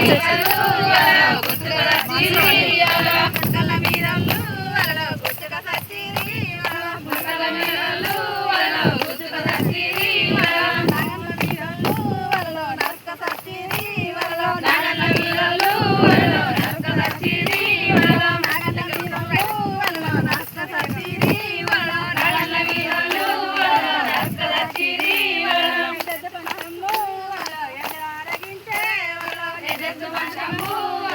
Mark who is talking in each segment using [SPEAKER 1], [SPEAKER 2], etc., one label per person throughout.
[SPEAKER 1] Thank you. శుభ శంభో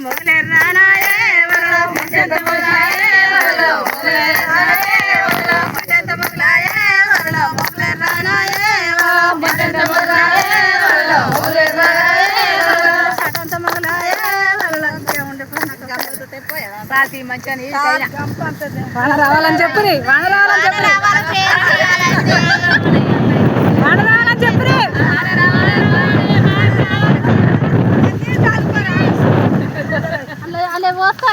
[SPEAKER 1] మంచిగా
[SPEAKER 2] వాన రావాలని చెప్పు వాన రావాలని
[SPEAKER 1] చెప్పు বস্তা